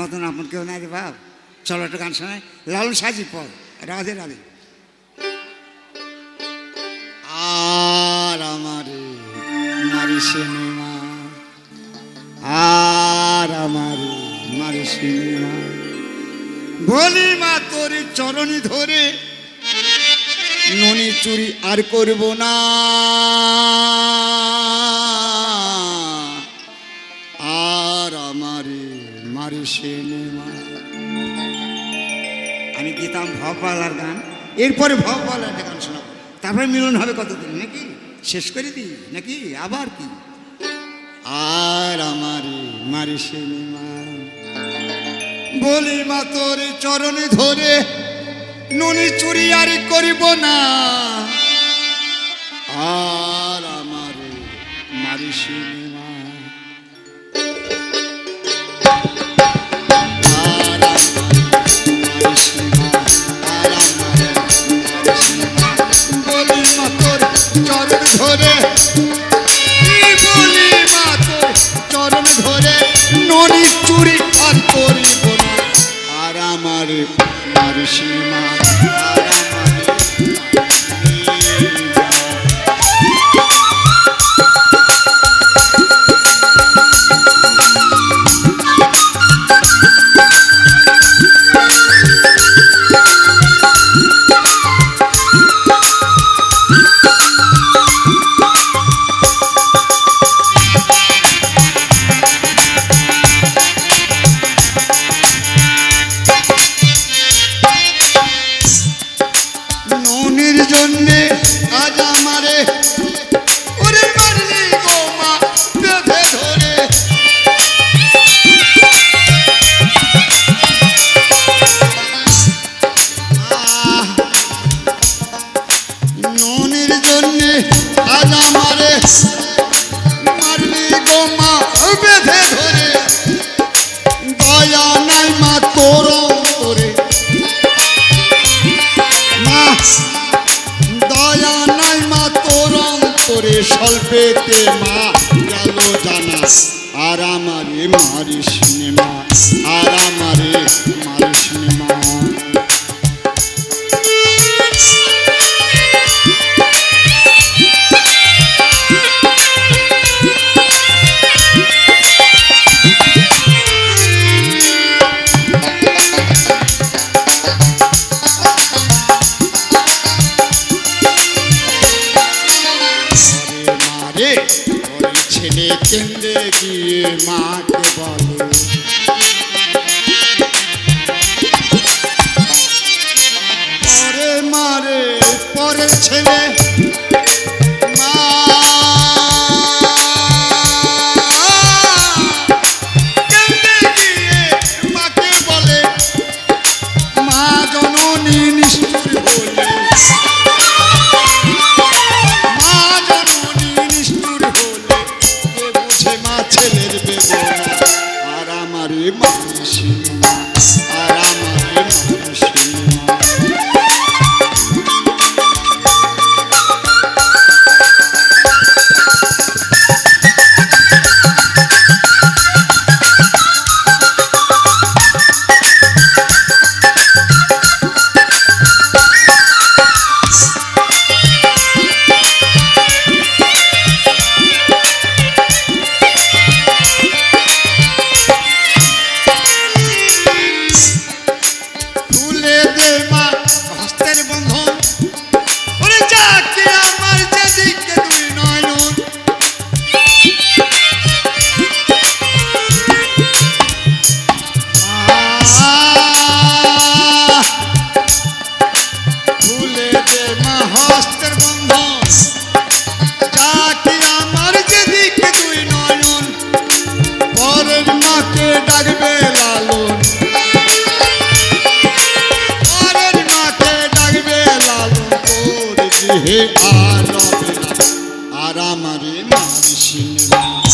মতন আপন কেউ নাই রে বাপ। চলো একটা গান শোনায় লালন সাজি পদ রাধে রাধে। আর আমারে মারি সিনেমা, আর আমারে মারি সিনেমা। বলি মা, তোর চরণি ধরে ননি চুরি আর করব না। মারি সিনেমা। আমি গীতাম ভবপালার গান। এরপরে ভবপালার একটা গান শোনাবো। তারপরে মিলন হবে কতদিন, নাকি? শেষ করে দিই, নাকি? আবার কি? আর আমারে মারি সিনেমা। বলি মা, তোর চরণে ধরে ননি চুরি আর করিব না। ধরে। বলি মা তোর চরণ ধরে ননি চুরি আর করিব আর আমার মারসীমা আর স্বল্পেতে মা গেল জানা আর আমারে মারি সিনেমা আর আমারে মারি হে আর আর আমারে মারিস না